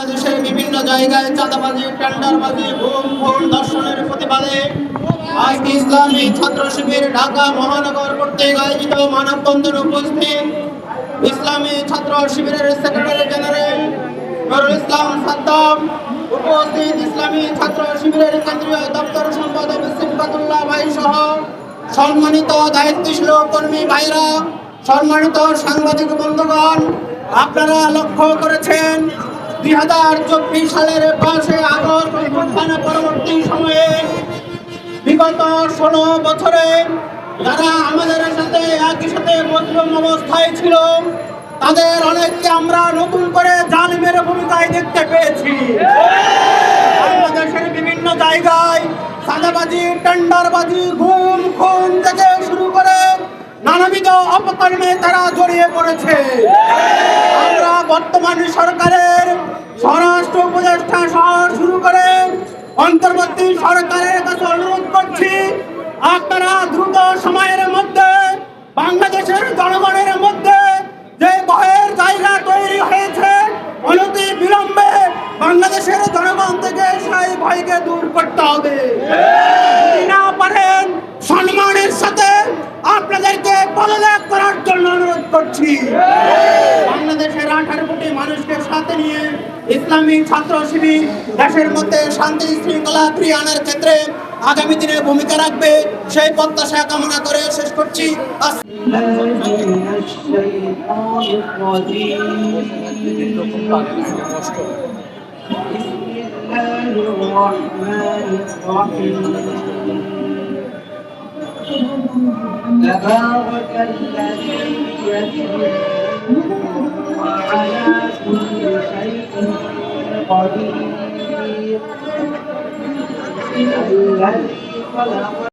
বাংলাদেশের বিভিন্ন জায়গায় চাঁদাবাজি, টেন্ডারবাজি, ঘুম ঘুম দর্শনের প্রতিবাদে আজকে ইসলামী ছাত্র শিবির ঢাকা মহানগর কর্তৃক আয়োজিত মানববন্ধন উপস্থিত ইসলামী ছাত্র শিবিরের সেক্রেটারি জেনারেল নুরুল ইসলাম সাদ্দাম, উপস্থিত ইসলামী ছাত্র শিবিরের কেন্দ্রীয় দপ্তর সম্পাদক সিফাতুল্লাহ ভাই সহ সম্মানিত দায়িত্বশীল কর্মী ভাইরা, সম্মানিত সাংবাদিক বন্ধুগণ, আপনারা লক্ষ্য করেছেন দুই হাজার চব্বিশ সালের পাঁচে আগস্ট অভ্যুত্থান পরবর্তী সময়ে বিগত ষোলো বছরে যারা আমাদের সাথে একই সাথে মজলুম অবস্থায় ছিল, তাদের অনেককে আমরা নতুন করে জালিমের ভূমিকায় দেখতে পেয়েছি। বাংলাদেশের বিভিন্ন জায়গায় সাদাবাজি টেন্ডারবাজি ঘুম খুন থেকে শুরু করে নানাবিধ অপকর্মে তারা জড়িয়ে পড়েছে। আমরা বর্তমান সরকারের উপদেষ্টা সহ শুরু করে অন্তর্বর্তী সরকারের কাছে অনুরোধ করছি, আপনারা দ্রুত সময়ের মধ্যে, বাংলাদেশের জনগণের মধ্যে যে ভয়ের জায়গা তৈরি হয়েছে, অনতি বিলম্বে বাংলাদেশের জনগণ থেকে সেই ভয়কে দূর করতে হবে। না পারেন, সম্মানের সাথে আপনাদেরকে পদত্যাগ করার জন্য অনুরোধ করছি। বাংলাদেশের আঠারো কোটি মানুষকে সাথে নিয়ে ইসলামী ছাত্র শিবির দেশের মধ্যে শান্তি শৃঙ্খলা ফিরিয়ে আনার ক্ষেত্রে আগামী দিনে ভূমিকা রাখবে সেই প্রত্যাশা কামনা করে শেষ করছি আস- من الشيطان وعلى كل شيء قدير الذي خلق